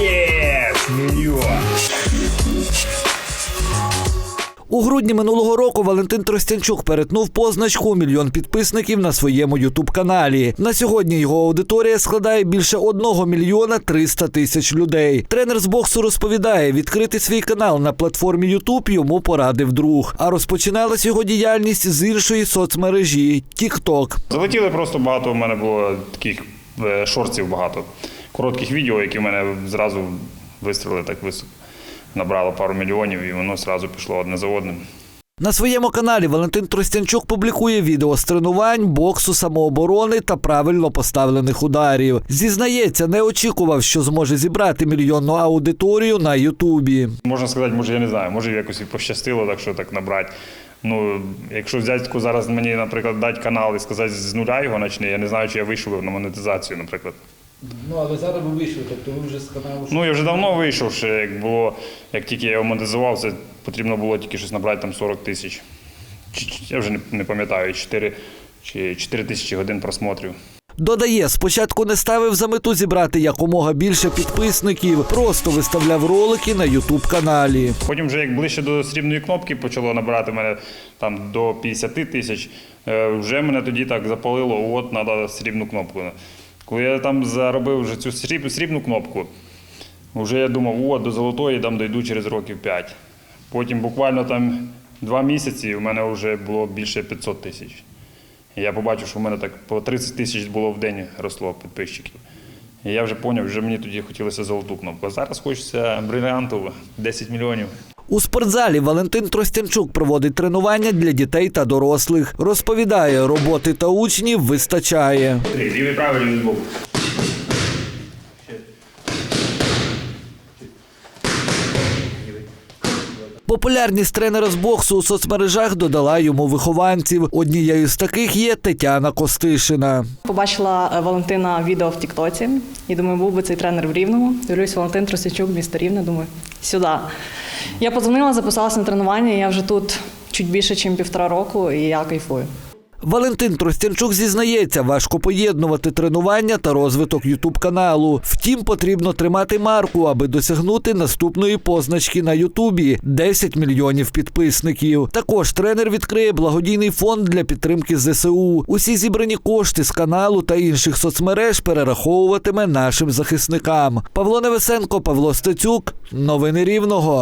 Єс! Мільйон! У грудні минулого року Валентин Тростянчук перетнув позначку мільйон підписників на своєму ютуб-каналі. На сьогодні його аудиторія складає більше 1 мільйона 300 тисяч людей. Тренер з боксу розповідає, відкрити свій канал на платформі Ютуб йому порадив друг. А розпочиналась його діяльність з іншої соцмережі TikTok. Залетіли просто багато. У мене було таких е, шортів багато. Коротких відео, які в мене зразу вистріли так високо. Набрало пару мільйонів і воно зразу пішло одне за одним. На своєму каналі Валентин Тростянчук публікує відео з тренувань, боксу, самооборони та правильно поставлених ударів. Зізнається, не очікував, що зможе зібрати мільйонну аудиторію на Ютубі. Можна сказати, може, я не знаю, може якось і пощастило, так що так набрати. Ну, якщо взяти зараз мені, наприклад, дати канал і сказати з нуля його почни, я не знаю, чи я вийшов на монетизацію, наприклад. Ну, але зараз ви вийшли, тобто ви вже з каналу. Ну, я вже давно вийшов, ще як було, як тільки я його монетизував, це потрібно було тільки щось набрати там 40 тисяч. Чи- чи- Я вже не, не пам'ятаю, 4 чи 4 тисячі годин просмотрів. Додає, спочатку не ставив за мету зібрати якомога більше підписників, просто виставляв ролики на Ютуб каналі. Потім, вже як ближче до срібної кнопки почало набирати мене там до 50 тисяч, е, вже мене тоді так запалило, от треба срібну кнопку. Коли я там заробив вже цю сріб, срібну кнопку, вже я думав, от до золотої там дойду через років 5. Потім буквально там два місяці у мене вже було більше 500 тисяч. Я побачив, що в мене так по 30 тисяч було в день росло підписчиків. І я вже зрозумів, вже мені тоді хотілося золоту кнопку. А зараз хочеться бриліантову 10 мільйонів. У спортзалі Валентин Тростянчук проводить тренування для дітей та дорослих. Розповідає, роботи та учнів вистачає. Лівий правильний лівий Популярність тренера з боксу у соцмережах додала йому вихованців. Однією з таких є Тетяна Костишина. Побачила е, Валентина відео в Тіктоці і думаю, був би цей тренер в Рівному. Дивлюсь, Валентин Тросячук, місто Рівне, думаю, сюди. Я подзвонила, записалася на тренування, я вже тут чуть більше, ніж півтора року, і я кайфую. Валентин Тростянчук зізнається, важко поєднувати тренування та розвиток Ютуб каналу. Втім, потрібно тримати марку, аби досягнути наступної позначки на Ютубі 10 мільйонів підписників. Також тренер відкриє благодійний фонд для підтримки ЗСУ. Усі зібрані кошти з каналу та інших соцмереж перераховуватиме нашим захисникам. Павло Невесенко, Павло Стецюк. Новини Рівного.